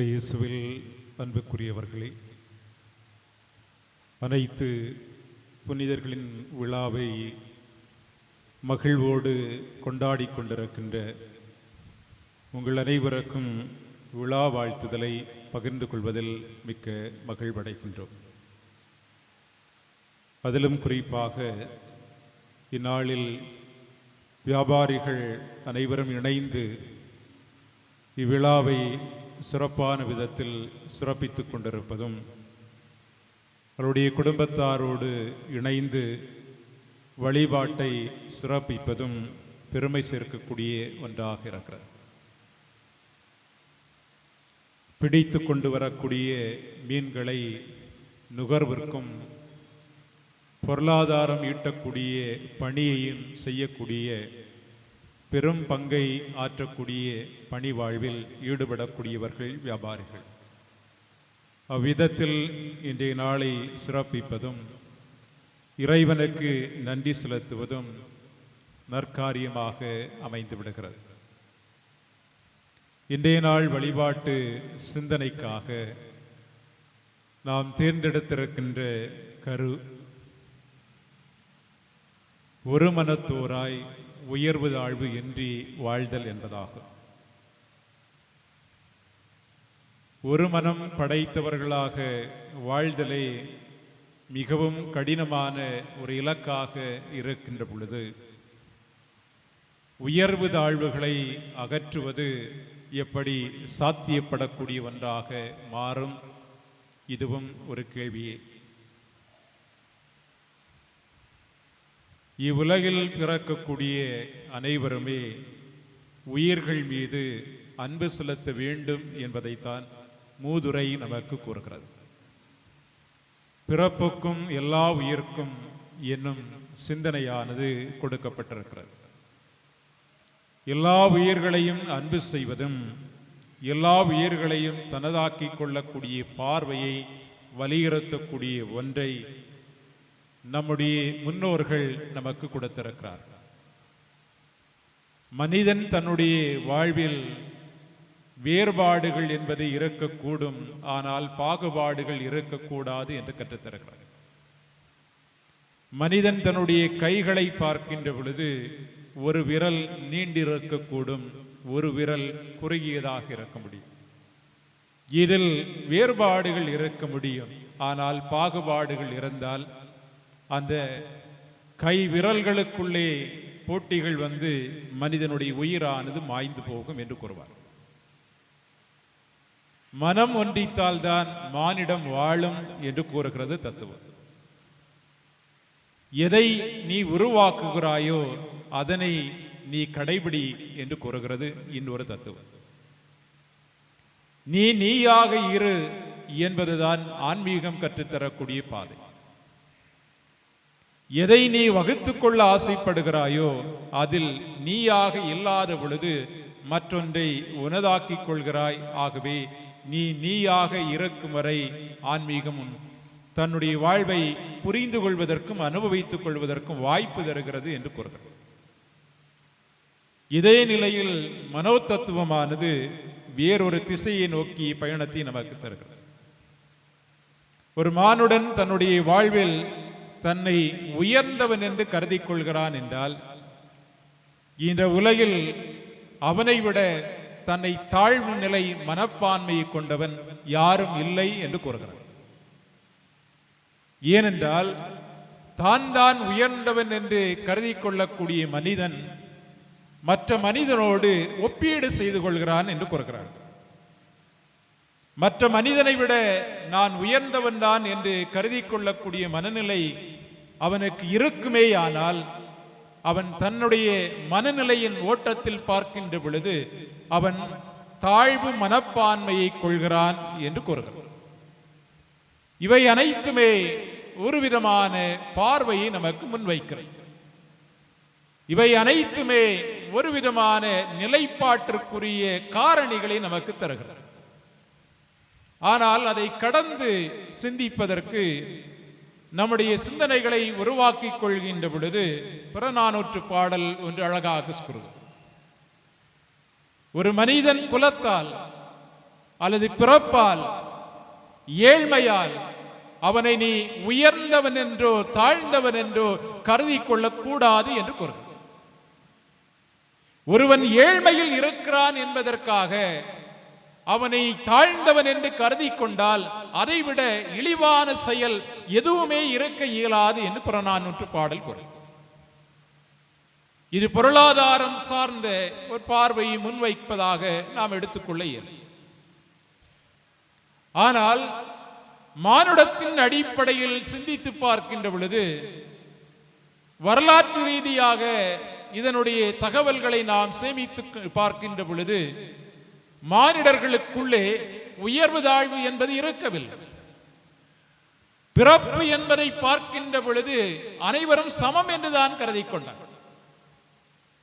இயேசுவில் அன்புக்குரியவர்களே அனைத்து புனிதர்களின் விழாவை மகிழ்வோடு கொண்டாடி கொண்டிருக்கின்ற உங்கள் அனைவருக்கும் விழா வாழ்த்துதலை பகிர்ந்து கொள்வதில் மிக்க மகிழ்வடைகின்றோம். அதிலும் குறிப்பாக இந்நாளில் வியாபாரிகள் அனைவரும் இணைந்து இவ்விழாவை சிறப்பான விதத்தில் சிறப்பித்து கொண்டிருப்பதும் அவருடைய குடும்பத்தாரோடு இணைந்து வழிபாட்டை சிறப்பிப்பதும் பெருமை சேர்க்கக்கூடிய ஒன்றாக இருக்கிறது. பிடித்து கொண்டு வரக்கூடிய மீன்களை நுகர்விற்கும் பொருளாதாரம் ஈட்டக்கூடிய பணியையும் செய்யக்கூடிய பெரும் பங்கை ஆற்றக்கூடிய பணி வாழ்வில் ஈடுபடக்கூடியவர்கள் வியாபாரிகள். அவ்விதத்தில் இன்றைய நாளை சிறப்பிப்பதும் இறைவனுக்கு நன்றி செலுத்துவதும் நற்காரியமாக அமைந்து விடுகிறது இன்றைய நாள் வழிபாட்டு சிந்தனைக்காக நாம் தேர்ந்தெடுத்திருக்கின்ற கரு ஒரு மனத்தோராய் உயர்வு தாழ்வு இன்றி வாழ்தல் என்பதாகும் ஒரு மனம் படைத்தவர்களாக வாழ்தலே மிகவும் கடினமான ஒரு இலக்காக இருக்கின்ற பொழுது உயர்வு தாழ்வுகளை அகற்றுவது எப்படி சாத்தியப்படக்கூடிய ஒன்றாக மாறும்? இதுவும் ஒரு கேள்வியே. இவ்வுலகில் பிறக்கக்கூடிய அனைவருமே உயிர்கள் மீது அன்பு செலுத்த வேண்டும் என்பதைத்தான் மூதுரை நமக்கு கூறுகிறது. பிறப்புக்கும் எல்லா உயிர்க்கும் என்னும் சிந்தனையானது கொடுக்கப்பட்டிருக்கிறது. எல்லா உயிர்களையும் அன்பு செய்வதும் எல்லா உயிர்களையும் தனதாக்கிக் கொள்ளக்கூடிய பார்வையை வலியுறுத்தக்கூடிய ஒன்றை நம்முடைய முன்னோர்கள் நமக்கு கொடுத்திருக்கிறார். மனிதன் தன்னுடைய வாழ்வில் வேறுபாடுகள் என்பது இருக்கக்கூடும் ஆனால் பாகுபாடுகள் இருக்கக்கூடாது என்று கற்றுத்தருகிறார். மனிதன் தன்னுடைய கைகளை பார்க்கின்ற பொழுது ஒரு விரல் நீண்டிருக்கக்கூடும் ஒரு விரல் குறுகியதாக இருக்க முடியும். இதில் வேறுபாடுகள் இருக்க முடியும் ஆனால் பாகுபாடுகள் இருந்தால் அந்த கை விரல்களுக்குள்ளே போட்டிகள் வந்து மனிதனுடைய உயிரானது மாய்ந்து போகும் என்று கூறுவார். மனம் ஒன்றித்தால் தான் மானிடம் வாழும் என்று கூறுகிறது தத்துவம். எதை நீ உருவாக்குகிறாயோ அதனை நீ கடைபிடி என்று கூறுகிறது இன்னொரு தத்துவம். நீ நீயாக இரு என்பதுதான் ஆன்மீகம் கற்றுத்தரக்கூடிய பாதை. எதை நீ வகுத்து கொள்ள ஆசைப்படுகிறாயோ அதில் நீயாக இல்லாத பொழுது மற்றொன்றை உனதாக்கிக் கொள்கிறாய். ஆகவே நீ நீயாக இருக்கும் வரை ஆன்மீகம் தன்னுடைய வாழ்வை புரிந்து கொள்வதற்கும் அனுபவித்துக் கொள்வதற்கும் வாய்ப்பு தருகிறது என்று கூறுகிறது இதே நிலையில் மனோ தத்துவமானது வேறொரு திசையை நோக்கி பயணத்தை நமக்கு தருகிறது. ஒரு மானுடன் தன்னுடைய வாழ்வில் தன்னை உயர்ந்தவன் என்று கருதி கொள்கிறான் என்றால் இந்த உலகில் அவனை விட தன்னை தாழ்வு நிலை மனப்பான்மையை கொண்டவன் யாரும் இல்லை என்று கூறுகிறான். ஏனென்றால் தான் தான் உயர்ந்தவன் என்று கருதி கொள்ளக்கூடிய மனிதன் மற்ற மனிதனோடு ஒப்பீடு செய்து கொள்கிறான் என்று கூறுகிறார் மற்ற மனிதனை விட நான் உயர்ந்தவன் தான் என்று கருதி கொள்ளக்கூடிய மனநிலை அவனுக்கு இருக்குமேயானால் அவன் தன்னுடைய மனநிலையின் ஓட்டத்தில் பார்க்கின்ற பொழுது அவன் தாழ்வு மனப்பான்மையை கொள்கிறான் என்று கூறுகிறான். இவை அனைத்துமே ஒரு விதமான பார்வையை நமக்கு முன்வைக்கிறது. இவை அனைத்துமே ஒரு விதமான நிலைப்பாட்டிற்குரிய காரணிகளை நமக்கு தருகிறது. ஆனால் அதை கடந்து சிந்திப்பதற்கு நம்முடைய சிந்தனைகளை உருவாக்கிக் கொள்கின்ற பொழுது புறநானூற்று பாடல் ஒன்று அழகாக கூறுது ஒரு மனிதன் குலத்தால் அல்லது பிறப்பால் ஏழ்மையால் அவனை நீ உயர்ந்தவன் என்றோ தாழ்ந்தவன் என்றோ கருதி கொள்ளக்கூடாது என்று கூறுது ஒருவன் ஏழ்மையில் இருக்கிறான் என்பதற்காக அவனை தாழ்ந்தவன் என்று கருதி கொண்டால் அதைவிட இழிவான செயல் எதுவுமே இருக்க இயலாது என்று புறநானூற்று பாடல் கூறும் இது பொருளாதாரம் சார்ந்த ஒரு பார்வையை முன்வைப்பதாக நாம் எடுத்துக்கொள்ள இயலும். ஆனால் மானுடத்தின் அடிப்படையில் சிந்தித்து பார்க்கின்ற பொழுது வரலாற்று ரீதியாக இதனுடைய தகவல்களை நாம் சேமித்து பார்க்கின்ற பொழுது மானிடர்களுக்குள்ளே உயர்வு தாழ்வு என்பது இருக்கவில்லை. பிறப்பு என்பதை பார்க்கின்ற பொழுது அனைவரும் சமம் என்றுதான் கருதி கொண்டார்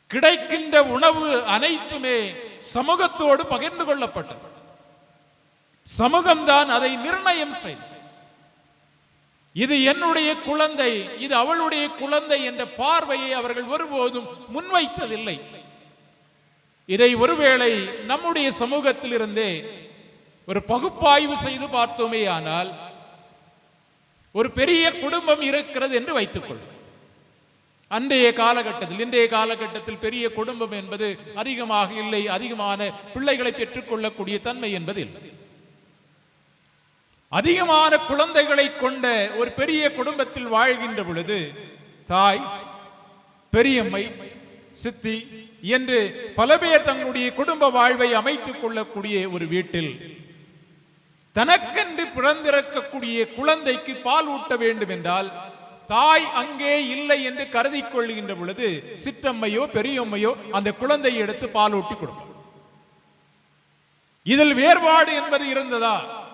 கிடைக்கின்ற உணவு அனைத்துமே சமூகத்தோடு பகிர்ந்து கொள்ளப்பட்டது. சமூகம்தான் அதை நிர்ணயம் செய்தது. இது என்னுடைய குழந்தை இது அவளுடைய குழந்தை என்ற பார்வையை அவர்கள் ஒருபோதும் முன்வைத்ததில்லை. இதை ஒருவேளை நம்முடைய சமூகத்தில் இருந்தே ஒரு பகுப்பாய்வு செய்து பார்த்தோமே ஆனால் ஒரு பெரிய குடும்பம் இருக்கிறது என்று வைத்துக்கொள்வோம் அன்றைய காலகட்டத்தில் இன்றைய காலகட்டத்தில் பெரிய குடும்பம் என்பது அதிகமாக இல்லை அதிகமான பிள்ளைகளை பெற்றுக்கொள்ளக்கூடிய தன்மை என்பது இல்லை. அதிகமான குழந்தைகளை கொண்ட ஒரு பெரிய குடும்பத்தில் வாழ்கின்ற பொழுது தாய் பெரியம்மை சித்தி என்று பல பேர் தங்களுடைய குடும்ப வாழ்வை அமைத்துக் கொள்ளக்கூடிய ஒரு வீட்டில் தனக்கென்று பிறந்திருக்கக்கூடிய குழந்தைக்கு பால் ஊட்ட வேண்டும் என்றால் தாய் அங்கே இல்லை என்று கருதி கொள்கின்ற பொழுது சிற்றம்மையோ பெரியம்மையோ அந்த குழந்தையை எடுத்து பால் ஊட்டி கொடுக்கும். இதில் வேறுபாடு என்பது இருந்ததா?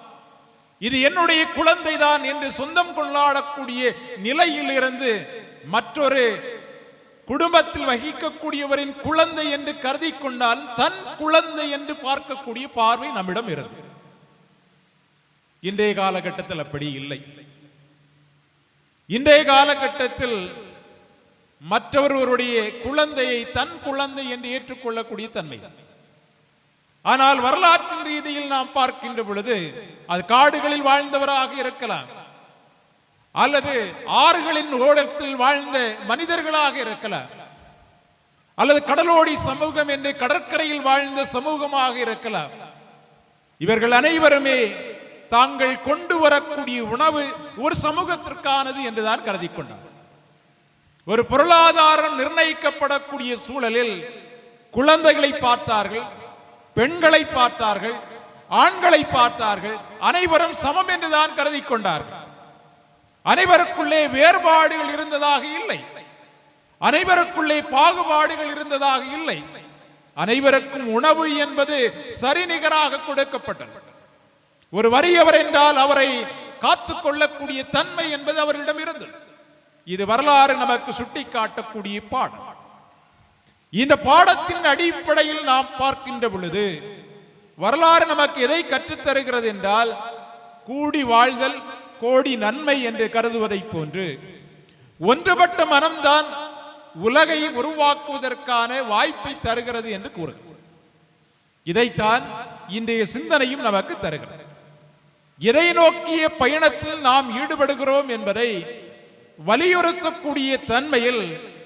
இது என்னுடைய குழந்தைதான் என்று சொந்தம் கொண்டாடக்கூடிய நிலையில் இருந்து மற்றொரு குடும்பத்தில் வகிக்கக்கூடியவரின் குழந்தை என்று கருதி கொண்டால் தன் குழந்தை என்று பார்க்கக்கூடிய பார்வை நம்மிடம் இருந்தது. இன்றைய காலகட்டத்தில் அப்படி இல்லை. இன்றைய காலகட்டத்தில் மற்றவர்களுடைய குழந்தையை தன் குழந்தை என்று ஏற்றுக்கொள்ளக்கூடிய தன்மை. ஆனால் வரலாற்றின் ரீதியில் நாம் பார்க்கின்ற பொழுது அது காடுகளில் வாழ்ந்தவராக இருக்கலாம் அல்லது ஆறுகளின் ஓடத்தில் வாழ்ந்த மனிதர்களாக இருக்கலாம் அல்லது கடலோடி சமூகம் என்று கடற்கரையில் வாழ்ந்த சமூகமாக இருக்கலாம் இவர்கள் அனைவருமே தாங்கள் கொண்டு வரக்கூடிய உணவு ஒரு சமூகத்திற்கானது என்றுதான் கருதி கொண்டார் ஒரு பொருளாதாரம் நிர்ணயிக்கப்படக்கூடிய சூழலில் குழந்தைகளை பார்த்தார்கள் பெண்களை பார்த்தார்கள் ஆண்களை பார்த்தார்கள் அனைவரும் சமம் என்றுதான் கருதி கொண்டார்கள் அனைவருக்குள்ளே வேறுபாடுகள் இருந்ததாக இல்லை. அனைவருக்குள்ளே பாகுபாடுகள் இருந்ததாக இல்லை. அனைவருக்கும் உணவு என்பது சரிநிகராக கொடுக்கப்பட்டது. ஒரு வறியவர் என்றால் அவரை காத்துக் கொள்ளக்கூடிய தன்மை என்பது அவர்களிடம் இருந்தது. இது வரலாறு நமக்கு சுட்டிக்காட்டக்கூடிய பாடம். இந்த பாடத்தின் அடிப்படையில் நாம் பார்க்கின்ற பொழுது வரலாறு நமக்கு எதை கற்றுத்தருகிறது என்றால் கூடி வாழ்தல் கோடி நன்மை என்று கருதுவதை போன்று ஒன்றுபட்ட மனம்தான் உலகை உருவாக்குவதற்கான வாய்ப்பை தருகிறது என்று கூறுகிறது. இதைத்தான் இன்றைய சிந்தனையும் நமக்கு தருகிறது. இதை நோக்கிய பயணத்தில் நாம் ஈடுபடுகிறோம் என்பதை வலியுறுத்தக்கூடிய தன்மையில்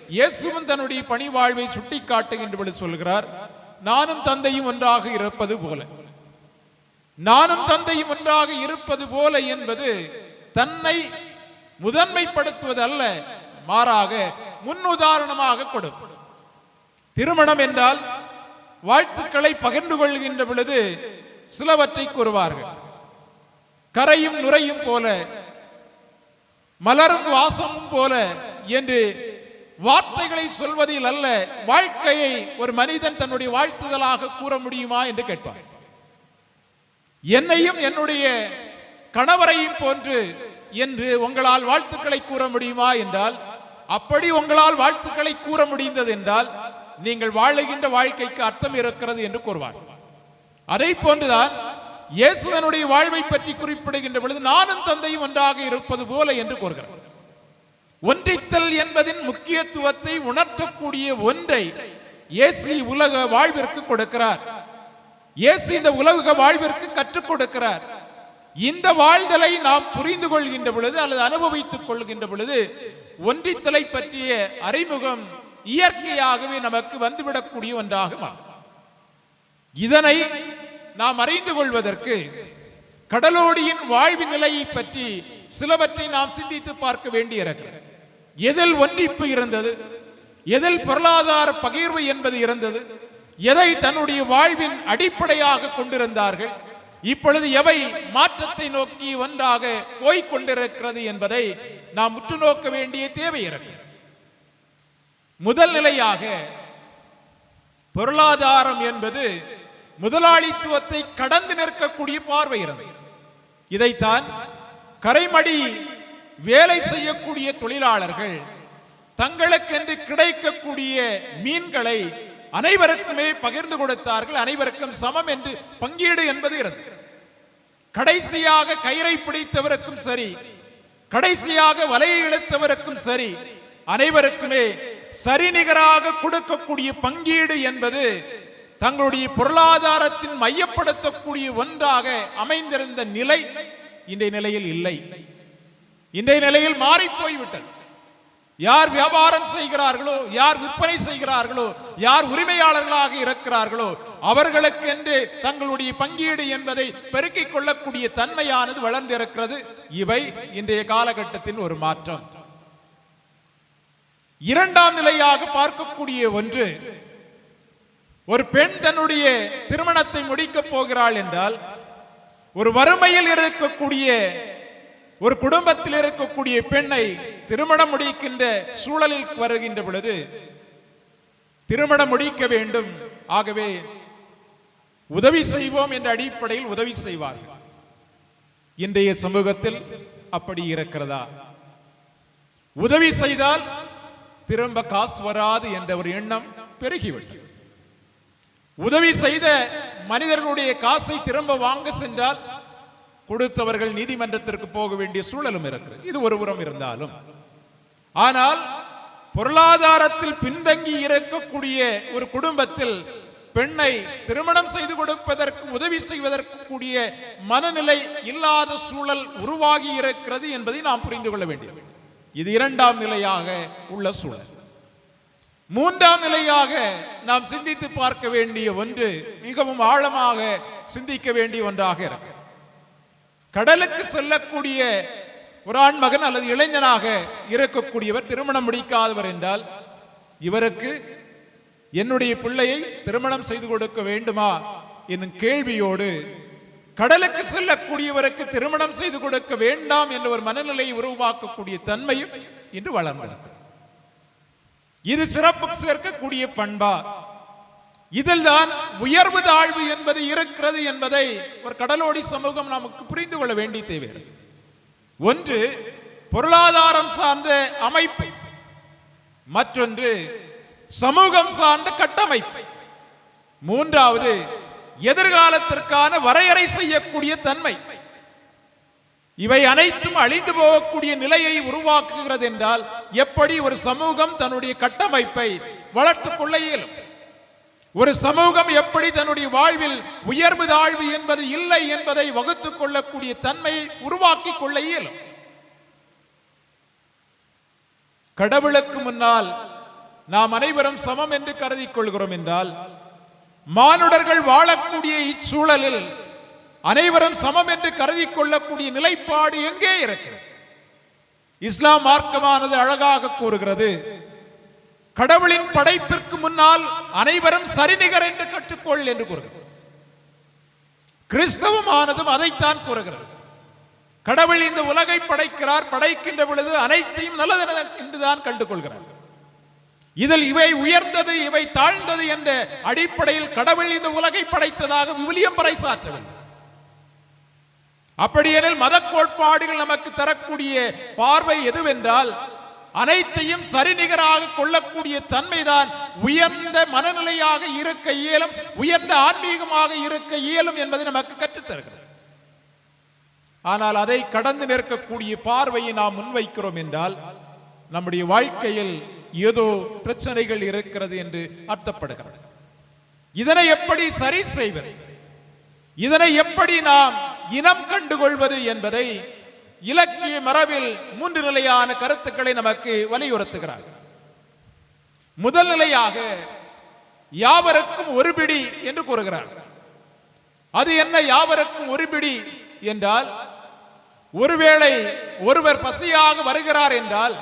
இயேசுவும் தன்னுடைய பணி வாழ்வை சொல்கிறார் நானும் தந்தையும் ஒன்றாக இருப்பது போல. நானும் தந்தையும் ஒன்றாக இருப்பது போல என்பது தன்னை முதன்மைப்படுத்துவது அல்ல மாறாக முன்னுதாரணமாக கொடுக்கும் திருமணம் என்றால் வாழ்த்துக்களை பகிர்ந்து கொள்கின்ற பொழுது சிலவற்றை கூறுவார்கள். கரையும் நுரையும் போல மலரும் வாசமும் போல என்று வார்த்தைகளை சொல்வதில் அல்ல வாழ்க்கையை ஒரு மனிதன் தன்னுடைய வாழ்த்துதலாக கூற முடியுமா என்று கேட்பார் என்னையும் என்னுடைய கணவரையும் போன்று என்று உங்களால் வாழ்த்துக்களை கூற முடியுமா என்றால் அப்படி உங்களால் வாழ்த்துக்களை கூற முடிந்தது என்றால் நீங்கள் வாழுகின்ற வாழ்க்கைக்கு அர்த்தம் இருக்கிறது என்று கூறுவார். அதை போன்றுதான் இயேசுவனுடைய வாழ்வை பற்றி குறிப்பிடுகின்ற பொழுது நானும் தந்தையும் ஒன்றாக இருப்பது போல என்று கூறுகிறார். ஒன்றித்தல் என்பதின் முக்கியத்துவத்தை உணர்த்தக்கூடிய ஒன்றை இயேசு உலக வாழ்விற்கு கொடுக்கிறார். இயேசு இந்த உலக வாழ்விற்கு கற்றுக் கொடுக்கிறார். இந்த வாழ்தலை நாம் புரிந்து கொள்கின்ற பொழுது அல்லது அனுபவித்துக் கொள்கின்ற பொழுது ஒன்றித்தலை பற்றிய அறிமுகம் இயற்கையாகவே நமக்கு வந்துவிடக்கூடிய ஒன்றாக இதனை நாம் அறிந்து கொள்வதற்கு கடலோடியின் வாழ்வு நிலையை பற்றி சிலவற்றை நாம் சிந்தித்து பார்க்க வேண்டியிருக்கிறது. எதில் ஒன்றிப்பு இருந்தது? எதில் பொருளாதார பகிர்வு என்பது இருந்தது? எதை தன்னுடைய வாழ்வின் அடிப்படையாக கொண்டிருந்தார்கள்? இப்பொழுது எவை மாற்றத்தை நோக்கி ஒன்றாக போய்க் கொண்டிருக்கிறது என்பதை நாம் உற்று நோக்க வேண்டிய தேவை இருக்கிறது முதல் நிலையாக பொருளாதாரம் என்பது முதலாளித்துவத்தை கடந்து நிற்கக்கூடிய பார்வை இருந்தது. இதைத்தான் கரைமடி வேலை செய்யக்கூடிய தொழிலாளர்கள் தங்களுக்கென்று கிடைக்கக்கூடிய மீன்களை அனைவருக்குமே பகிர்ந்து கொடுத்தார்கள். அனைவருக்கும் சமம் என்று பங்கீடு என்பது இருந்தது. கடைசியாக கயிறை பிடித்தவருக்கும் சரி கடைசியாக வலையை இழுத்தவருக்கும் சரி அனைவருக்குமே சரிநிகராக கொடுக்கக்கூடிய பங்கீடு என்பது தங்களுடைய பொருளாதாரத்தின் மையப்படுத்தக்கூடிய ஒன்றாக அமைந்திருந்த நிலை இன்றைய நிலையில் இல்லை. இன்றைய நிலையில் மாறிப்போய்விட்டது யார் வியாபாரம் செய்கிறார்களோ யார் விற்பனை செய்கிறார்களோ யார் உரிமையாளர்களாக இருக்கிறார்களோ அவர்களுக்கென்று தங்களுடைய பங்கீடு என்பதை பெருக்கிக் கொள்ளக்கூடிய தன்மையானது வளர்ந்திருக்கிறது. இவை இன்றைய காலகட்டத்தின் ஒரு மாற்றம். இரண்டாம் நிலையாக பார்க்கக்கூடிய ஒன்று ஒரு பெண் தன்னுடைய திருமணத்தை முடிக்கப் போகிறாள் என்றால் ஒரு வறுமையில் இருக்கக்கூடிய ஒரு குடும்பத்தில் இருக்கக்கூடிய பெண்ணை திருமணம் முடிக்கின்ற சூழலில் வருகின்ற பொழுது திருமணம் முடிக்க வேண்டும். ஆகவே உதவி செய்வோம் என்ற அடிப்படையில் உதவி செய்வார்கள். இன்றைய சமூகத்தில் அப்படி இருக்கிறதா? உதவி செய்தால் திரும்ப காசு வராது என்ற ஒரு எண்ணம் பெருகிவிடும். உதவி செய்த மனிதர்களுடைய காசை திரும்ப வாங்க சென்றால் கொடுத்தவர்கள் நீதிமன்றத்திற்கு போக வேண்டிய சூழலும் இருக்கிறது இது ஒரு புறம் இருந்தாலும். ஆனால் பொருளாதாரத்தில் பின்தங்கி இருக்கக்கூடிய ஒரு குடும்பத்தில் பெண்ணை திருமணம் செய்து கொடுப்பதற்கு உதவி செய்வதற்கு கூடிய மனநிலை இல்லாத சூழல் உருவாகி இருக்கிறது என்பதை நாம் புரிந்து கொள்ள வேண்டும் இது இரண்டாம் நிலையாக உள்ள சூழல். மூன்றாம் நிலையாக நாம் சிந்தித்து பார்க்க வேண்டிய ஒன்று மிகவும் ஆழமாக சிந்திக்க வேண்டிய ஒன்றாக இருக்கிறது கடலுக்கு செல்லக்கூடிய ஒரு ஆண் மகன் அல்லது இளைஞனாக இருக்கக்கூடியவர் திருமணம் முடிக்காதவர் என்றால் இவருக்கு என்னுடைய பிள்ளையை திருமணம் செய்து கொடுக்க வேண்டுமா என்னும் கேள்வியோடு கடலுக்கு செல்லக்கூடியவருக்கு திருமணம் செய்து கொடுக்க வேண்டாம் என்ற ஒரு மனநிலையை உருவாக்கக்கூடிய தன்மையும் இன்று வளர்ந்திருக்கிறது. இது சிறப்பு சேர்க்கக்கூடிய பண்பா. இதில் தான் உயர்வு தாழ்வு என்பது இருக்கிறது என்பதை ஒரு கடலோடி சமூகம் நமக்கு புரிந்து கொள்ள வேண்டிய தேவை ஒன்று பொருளாதாரம் சார்ந்த அமைப்பு. மற்றொன்று சமூகம் சார்ந்த கட்டமைப்பு. மூன்றாவது எதிர்காலத்திற்கான வரையறை செய்யக்கூடிய தன்மை. இவை அனைத்தும் அழிந்து போகக்கூடிய நிலையை உருவாக்குகிறது என்றால் எப்படி ஒரு சமூகம் தன்னுடைய கட்டமைப்பை வளர்த்துக் கொள்ள இயலும்? ஒரு சமூகம் எப்படி தன்னுடைய வாழ்வில் உயர்வு தாழ்வு என்பது இல்லை என்பதை வகுத்துக் கொள்ளக்கூடிய தன்மையை உருவாக்கி கொள்ள இயலும். கடவுளுக்கு முன்னால் நாம் அனைவரும் சமம் என்று கருதி கொள்கிறோம் என்றால் மானுடர்கள் வாழக்கூடிய இச்சூழலில் அனைவரும் சமம் என்று கருதி கொள்ளக்கூடிய நிலைப்பாடு எங்கே இருக்கிறது? இஸ்லாம் மார்க்கமானது அழகாக கூறுகிறது கடவுளின் படைப்பிற்கு முன்னால் அனைவரும் சரிநிகர் என்று கற்றுக்கொள் என்று கூறுகிறது. கிறிஸ்தவமானதும் அதைத்தான் கூறுகிறது. கடவுள் இந்த உலகை படைக்கிறார் படைக்கின்ற பொழுது அனைத்தையும் நல்லது என்றுதான் கண்டுகொள்கிறார். இதில் இவை உயர்ந்தது இவை தாழ்ந்தது என்ற அடிப்படையில் கடவுள் இந்த உலகை படைத்ததாக விவிலியம் பறைசாற்றவில்லை அப்படியெனில் மத கோட்பாடுகள் நமக்கு தரக்கூடிய பார்வை எதுவென்றால் அனைத்தையும் சரிநிகராக கொள்ளக்கூடிய தன்மைதான் உயர்ந்த மனநிலையாக இருக்க இயலும் உயர்ந்த ஆன்மீகமாக இருக்க இயலும் என்பதை நமக்கு கற்றுத்தருகிறது. ஆனால் அதை கடந்து நிற்கக்கூடிய பார்வையை நாம் முன்வைக்கிறோம் என்றால் நம்முடைய வாழ்க்கையில் ஏதோ பிரச்சனைகள் இருக்கிறது என்று அர்த்தப்படுகிறது. இதனை எப்படி சரி செய்வது? இதனை எப்படி நாம் இனம் கண்டுகொள்வது என்பதை இலக்கிய மரபில் மூன்று நிலையான கருத்துக்களை நமக்கு வலியுறுத்துகிறார். முதல் நிலையாக யாவருக்கும் ஒரு பிடி என்று கூறுகிறார். அது என்ன யாவருக்கும் ஒரு பிடி என்றால் ஒருவேளை ஒருவர் பசியாக வருகிறார் என்றால்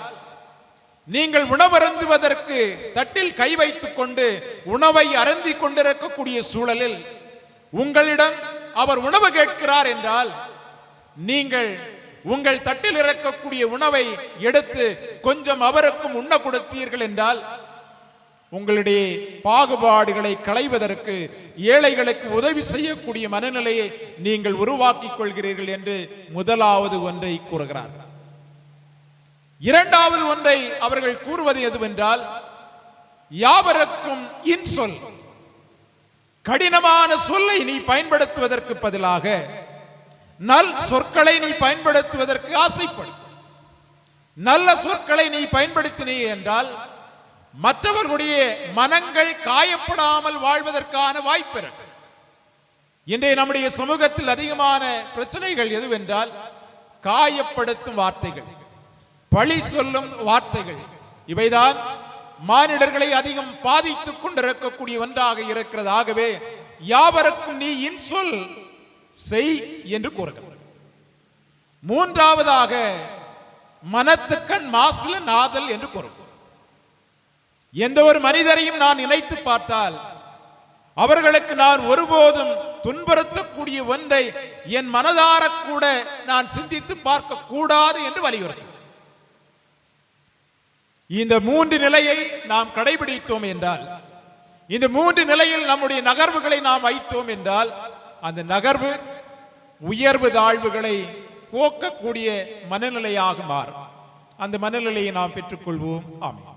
நீங்கள் உணவருந்துவதற்கு தட்டில் கை வைத்துக் கொண்டு உணவை அருந்தி கொண்டிருக்கக்கூடிய சூழலில் உங்களிடம் அவர் உணவு கேட்கிறார் என்றால் நீங்கள் உங்கள் தட்டில் இருக்கக்கூடிய உணவை எடுத்து கொஞ்சம் அவருக்கும் உண்ண கொடுத்தீர்கள் என்றால் உங்களுடைய பாகுபாடுகளை களைவதற்கு ஏழைகளுக்கு உதவி செய்யக்கூடிய மனநிலையை நீங்கள் உருவாக்கிக் கொள்கிறீர்கள் என்று முதலாவது ஒன்றை கூறுகிறார். இரண்டாவது ஒன்றை அவர்கள் கூறுவது எதுவென்றால் யாவருக்கும் இன்சொல் கடினமான சொல்லை நீ பயன்படுத்துவதற்கு பதிலாக நல் சொற்களை நீ பயன்படுத்துவதற்கு ஆசைப்படு. நல்ல சொற்களை நீ பயன்படுத்தினீ என்றால் மற்றவர்களுடைய மனங்கள் காயப்படாமல் வாழ்வதற்கான வாய்ப்பு இருக்கு இன்றைய நம்முடைய சமூகத்தில் அதிகமான பிரச்சனைகள் எதுவென்றால் காயப்படுத்தும் வார்த்தைகள் பழி சொல்லும் வார்த்தைகள். இவைதான் மானிடர்களை அதிகம் பாதித்துக் கொண்டிருக்கக்கூடிய ஒன்றாக இருக்கிறது. ஆகவே யாவருக்கும் நீ இன்சொல் செய் என்று கூறுகிறார் மூன்றாவதாக மனத்துக்கண் மாசுல நாதல் என்று கூறுகிறார் எந்த ஒரு மனிதரையும் நான் நினைத்து பார்த்தால் அவர்களுக்கு நான் ஒருபோதும் துன்புறுத்தக்கூடிய ஒன்றை என் மனதார கூட நான் சிந்தித்து பார்க்க கூடாது என்று வலியுறுத்தும். இந்த மூன்று நிலையை நாம் கடைபிடித்தோம் என்றால் இந்த மூன்று நிலையில் நம்முடைய நகர்வுகளை நாம் வைத்தோம் என்றால் அந்த நகர்வு உயர்வு தாழ்வுகளை போக்கக்கூடிய மனநிலையாக மாறும் அந்த மனநிலையை நாம் பெற்றுக்கொள்வோம். ஆமாம்